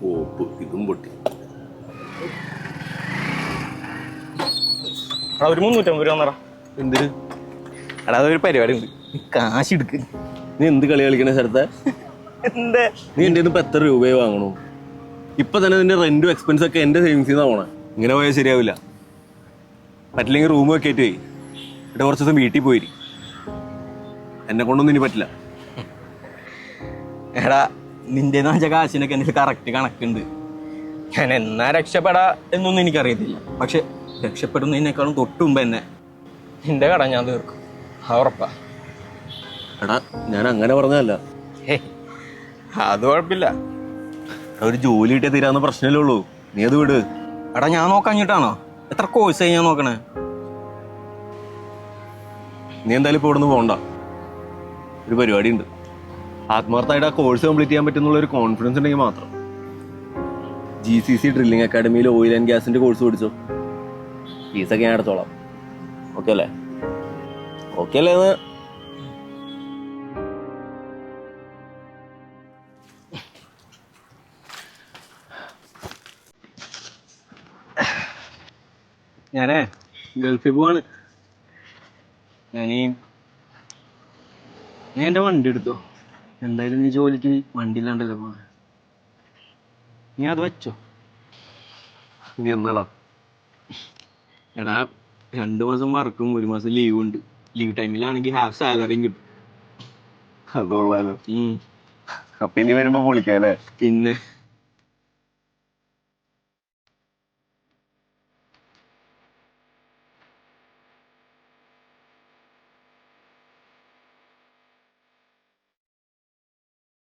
കോപ്പ് ഇതും പൊട്ടി. എടാ ഒരു മുന്നൂറ്റമ്പത് രൂപ തന്നടാ. എന്തിന്? എടാ അതൊരു പരിപാടി ഉണ്ട് നീ കാശ് എടുക്ക്. നീ എന്ത് കളി കളിക്കണ സ്ഥലത്തെ എന്തേ? നീ എന്റെ ഇപ്പം എത്ര രൂപയെ വാങ്ങണു? ഇപ്പൊ തന്നെ നിന്റെ റെന്റും എക്സ്പെൻസ് ഒക്കെ എന്റെ സേവിങ്സിൽ നിന്നാ പോണേ. ഇങ്ങനെ പോയാൽ ശരിയാവില്ല. പറ്റില്ലെങ്കിൽ റൂം വെക്കേറ്റ് പോയി. എന്നിട്ട് കുറച്ച് ദിവസം വീട്ടിൽ പോയി. എന്നെ കൊണ്ടൊന്നും ഇനി പറ്റില്ല. എടാ നിന്റെ വെച്ച കാശിനൊക്കെ എന്റെ കറക്റ്റ് കണക്കുണ്ട്. ഞാൻ എന്നാ രക്ഷപ്പെടാ എന്നൊന്നും എനിക്കറിയത്തില്ല. പക്ഷെ രക്ഷപ്പെടുന്നതിനേക്കാളും തൊട്ട് മുമ്പ് എന്നെ നിന്റെ കട ഞാൻ തീർക്കും. ഉറപ്പാ. എടാ ഞാൻ അങ്ങനെ പറഞ്ഞതല്ല. അത് കുഴപ്പമില്ല. ഒരു ജോലി കിട്ടിയ തീരാന്ന് പ്രശ്നമല്ലേ ഉള്ളൂ. നീ അത് വിട്. എടാ ഞാൻ നോക്കാഞ്ഞിട്ടാണോ എത്ര കോഴ്സ് ഞാൻ നോക്കണേ? നീ എന്തായാലും ഇപ്പോൾ ഇവിടുന്ന് പോകണ്ട ഒരു പരിപാടി ഉണ്ട് ആത്മാർത്ഥമായിട്ട് ആ കോഴ്സ് കംപ്ലീറ്റ് ചെയ്യാൻ പറ്റുന്നുള്ള ഒരു കോൺഫിഡൻസ് ഉണ്ടെങ്കിൽ മാത്രം. ജി സി സി ഡ്രില്ലിംഗ് അക്കാഡമിയിൽ ഓയിൽ ആൻഡ് ഗ്യാസിന്റെ കോഴ്സ് പഠിച്ചോ? ഫീസൊക്കെ ഞാൻ എടുത്തോളാം. ഓക്കെ അല്ലേ? ഓക്കെ അല്ലേ ഞാനേ ഗൾഫിൽ പോവാണ്. ഞാനീ നീ എന്റെ വണ്ടി എടുത്തോ? എന്തായാലും നീ ജോലിക്ക് വണ്ടി ഇല്ലാണ്ടല്ലോ പോണെ? നീ അത് വെച്ചോ. നീ എന്നാടാ എടാ രണ്ടു മാസം വർക്കും ഒരു മാസം ലീവ് ഉണ്ട്. ലീവ് ടൈമിലാണെങ്കിൽ ഹാഫ് സാലറിയും കിട്ടും. അതോളാലോ. അപ്പൊ ഇനി വരുമ്പോ പൊളിക്കാല്ലേ പിന്നെ